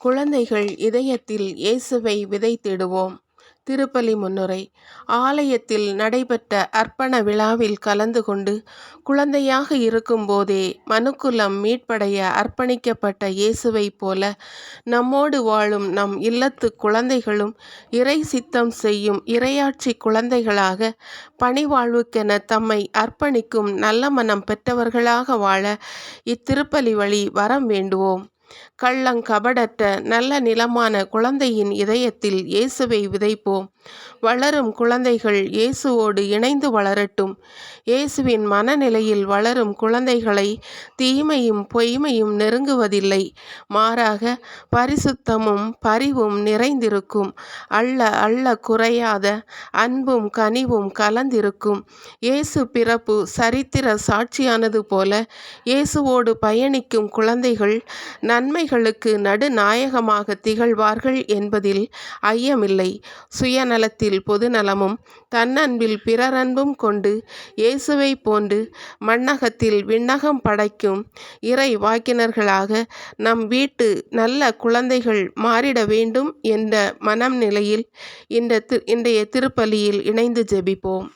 குழந்தைகள் இதயத்தில் இயேசுவை விதைத்திடுவோம். திருப்பலி முன்னுரை. ஆலயத்தில் நடைபெற்ற அர்ப்பண விழாவில் கலந்து கொண்டு குழந்தையாக இருக்கும்போதே மனுக்குலம் மீட்படைய அர்ப்பணிக்கப்பட்ட இயேசுவைப் போல நம்மோடு வாழும் நம் இல்லத்து குழந்தைகளும் இறை சித்தம் செய்யும் இறையாட்சி குழந்தைகளாக பணிவாழ்வுக்கென தம்மை அர்ப்பணிக்கும் நல்ல மனம் பெற்றவர்களாக வாழ இத்திருப்பலி வழி வரம் வேண்டுவோம். கள்ளங்கபடற்ற நல்ல நிலமான குழந்தையின் இதயத்தில் இயேசுவை விதைப்போம். வளரும் குழந்தைகள் இயேசுவோடு இணைந்து வளரட்டும். இயேசுவின் மனநிலையில் வளரும் குழந்தைகளை தீமையும் பொய்மையும் நெருங்குவதில்லை. மாறாக பரிசுத்தமும் பரிவும் நிறைந்திருக்கும். அள்ள அள்ள குறையாத அன்பும் கனிவும் கலந்திருக்கும். இயேசு பிறப்பு சரித்திர சாட்சியானது போல இயேசுவோடு பயணிக்கும் குழந்தைகள் நன்மைகளுக்கு நடுநாயகமாக திகழ்வார்கள் என்பதில் ஐயமில்லை. சுயநலத்தில் பொதுநலமும் தன்னன்பில் பிறரன்பும் கொண்டு இயேசுவை போன்று மண்ணகத்தில் விண்ணகம் படைக்கும் இறை வாக்கினர்களாக நம் வீட்டு நல்ல குழந்தைகள் மாறிட வேண்டும் என்ற மனம் நிலையில் இந்த இன்றைய திருப்பலியில் இணைந்து ஜெபிப்போம்.